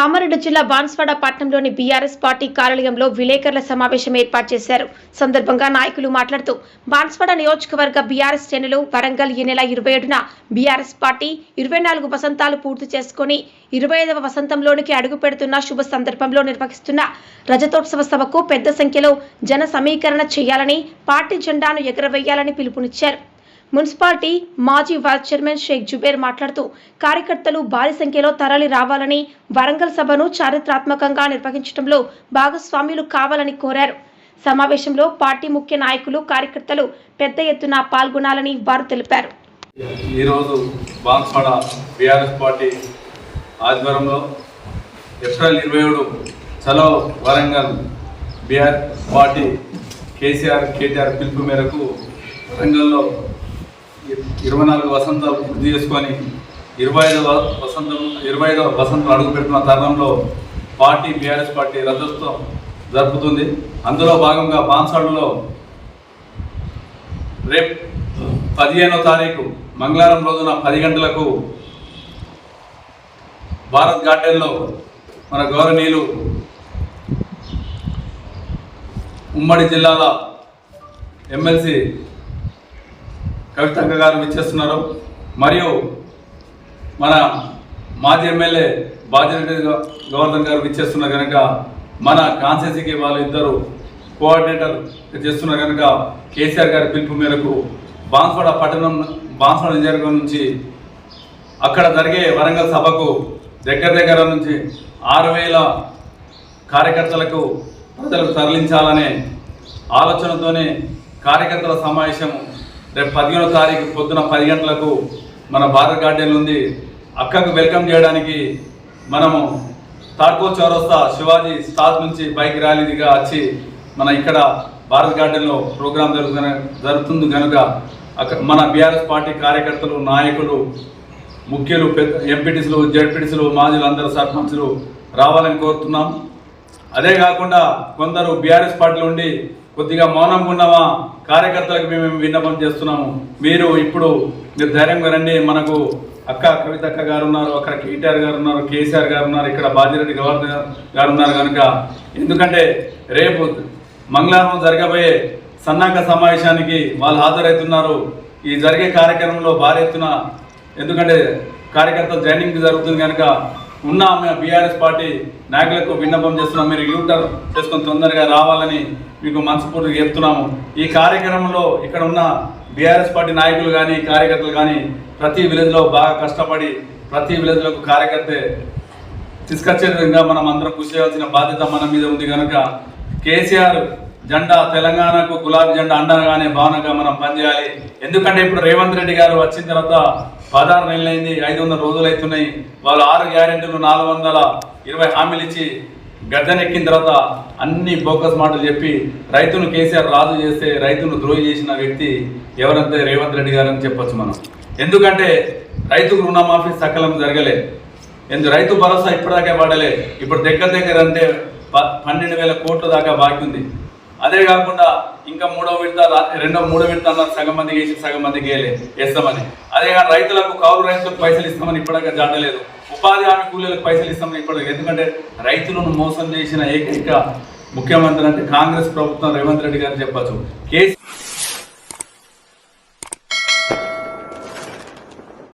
కామారెడ్డి జిల్లా బాన్స్వాడ పట్టణంలోని BRS party కార్యాలయంలో విలేకరుల సమావేశం ఏర్పాటు చేశారు. సందర్భంగా నాయకులు మాట్లాడుతూ బాన్స్వాడ నియోజకవర్గ బీఆర్ఎస్ శ్రేణులు వరంగల్ ఈ నెల ఇరవై ఏడున బీఆర్ఎస్ పార్టీ ఇరవై నాలుగు వసంతాలు పూర్తి చేసుకుని ఇరవై ఐదవ వసంతంలోనికి అడుగు పెడుతున్న శుభ సందర్భంలో నిర్వహిస్తున్న రజతోత్సవ సభకు పెద్ద సంఖ్యలో జన సమీకరణ చేయాలని పార్టీ జెండాను ఎగరవేయాలని పిలుపునిచ్చారు. మున్సిపాలిటీ మాజీ వైస్ చైర్మన్ షేక్ జుబేర్ మాట్లాడుతూ కార్యకర్తలు భారీ సంఖ్యలో తరలి రావాలని వరంగల్ సభను చారిత్రాత్మకంగా నిర్వహించడంలో భాగస్వామ్యులు కావాలని కోరారు. సమావేశంలో పార్టీ ముఖ్య నాయకులు కార్యకర్తలు పెద్ద ఎత్తున పాల్గొనాలని వారు తెలిపారు. ఈరోజు బాన్స్వాడ బీఆర్ఎస్ పార్టీ ఆధ్వర్యంలో ఏప్రిల్ ఇరవై ఏడు చలో వరంగల్ బీఆర్ పార్టీ కేసీఆర్ కేటీఆర్ పిలుపు మేరకు వరంగల్లో ఇరవై నాలుగు వసంతాలు పూర్తి చేసుకొని ఇరవై ఐదవ వసంతం ఇరవై ఐదవ వసంతం అడుగు పెడుతున్న తరుణంలో పార్టీ బీఆర్ఎస్ పార్టీ రథోత్సవం జరుపుతుంది. అందులో భాగంగా బాన్సాడులో రేపు పదిహేనో తారీఖు మంగళవారం రోజున పది గంటలకు భారత్ గార్డెన్లో మన గౌరవనీయులు ఉమ్మడి జిల్లాల ఎమ్మెల్సీ కవితక్క గారు విచ్చేస్తున్నారు. మరియు మన మాజీ ఎమ్మెల్యే బాజిరెడ్డి గోవర్ధన్ గారు విచ్చేస్తున్నారు కనుక మన కాన్సెన్సీకి వాళ్ళు ఇద్దరు కోఆర్డినేటర్ చేస్తున్నారు కనుక కేసీఆర్ గారి పిలుపు మేరకు బాన్స్వాడ పట్టణం బాన్స్వాడ నియోజకవర్గం నుంచి అక్కడ జరిగే వరంగల్ సభకు దగ్గర దగ్గర నుంచి ఆరు వేల కార్యకర్తలకు ప్రజలకు తరలించాలనే ఆలోచనతోనే కార్యకర్తల సమావేశం రేపు పదిహేనో తారీఖు పొద్దున పది గంటలకు మన భారత్ గార్డెన్ ఉంది అక్కకు వెల్కమ్ చేయడానికి మనము తాడ్కో చౌరస్తా శివాజీ స్టాల్ నుంచి బైక్ ర్యాలీగా వచ్చి మన ఇక్కడ భారత్ గార్డెన్లో ప్రోగ్రాం జరుగుతున్న జరుగుతుంది కనుక అక్కడ మన బీఆర్ఎస్ పార్టీ కార్యకర్తలు నాయకులు ముఖ్యులు పెద్ద ఎంపీటీసులు జడ్పీటీసులు మాజీలు అందరూ సర్పంచులు రావాలని కోరుతున్నాం. అదే కాకుండా కొందరు బీఆర్ఎస్ పార్టీలు ఉండి కొద్దిగా మౌనంగా ఉన్నామా కార్యకర్తలకు మేము విన్నపం చేస్తున్నాము? మీరు ఇప్పుడు మీరు ధైర్యంగా రండి. మనకు అక్క కవితక్క గారు ఉన్నారు అక్కడ కేటీఆర్ గారు ఉన్నారు కేసీఆర్ గారు ఉన్నారు ఇక్కడ బాజిరెడ్డి గవర్నర్ గారు ఉన్నారు కనుక ఎందుకంటే రేపు మంగళవారం జరగబోయే సన్నాహక సమావేశానికి వాళ్ళు హాజరవుతున్నారు. ఈ జరిగే కార్యక్రమంలో భారీ ఎత్తున ఎందుకంటే కార్యకర్తలు జాయినింగ్ జరుగుతుంది కనుక ఉన్న బీఆర్ఎస్ పార్టీ నాయకులకు విన్నపం చేస్తున్నాం. మీరు యూటర్ చేసుకొని తొందరగా రావాలని మీకు మనస్ఫూర్తిగా చెప్తున్నాము. ఈ కార్యక్రమంలో ఇక్కడ ఉన్న బీఆర్ఎస్ పార్టీ నాయకులు కానీ కార్యకర్తలు కానీ ప్రతి విలేజ్లో బాగా కష్టపడి ప్రతి విలేజ్లకు కార్యకర్తే తీసుకొచ్చే విధంగా మనం అందరం కృషి చేయాల్సిన బాధ్యత మన మీద ఉంది కనుక కేసీఆర్ జెండా తెలంగాణకు గులాబీ జెండా అండగానే భావనగా మనం పనిచేయాలి. ఎందుకంటే ఇప్పుడు రేవంత్ రెడ్డి గారు వచ్చిన తర్వాత పదహారు నెలలైంది ఐదు వందల రోజులు అవుతున్నాయి వాళ్ళు ఆరు గ్యారెంటీలు నాలుగు వందల ఇరవై హామీలు ఇచ్చి గద్దెనెక్కిన తర్వాత అన్ని బోకస్ మాటలు చెప్పి రైతును కేసీఆర్ రాజు చేస్తే రైతును ద్రోహి చేసిన వ్యక్తి ఎవరంటే రేవంత్ రెడ్డి గారు అని చెప్పొచ్చు మనం. ఎందుకంటే రైతుకు రుణమాఫీ సకలం జరగలే. ఎందు రైతు భరోసా ఇప్పటిదాకా పడలే ఇప్పుడు దగ్గర దగ్గర అంటే ప- పన్నెండు వేల కోట్ల దాకా బాకీ ఉంది. అదే కాకుండా ఇంకా మూడో విడత రా- రెండో మూడో విడత అన్నారు సగం మంది వేసి సగం మంది వేయలే వేస్తామని. అదే కానీ రైతులకు కౌలు రైతులకు పైసలు ఇస్తామని ఇప్పటికే జాడలేదు ఉపాధి హామీ కూలీలకు పైసలు ఇస్తామని ఇప్పటికి ఎందుకంటే రైతులను మోసం చేసిన ఏకైక ముఖ్యమంత్రి అంటే కాంగ్రెస్ ప్రభుత్వం రేవంత్ రెడ్డి గారు చెప్పచ్చు. కేసీ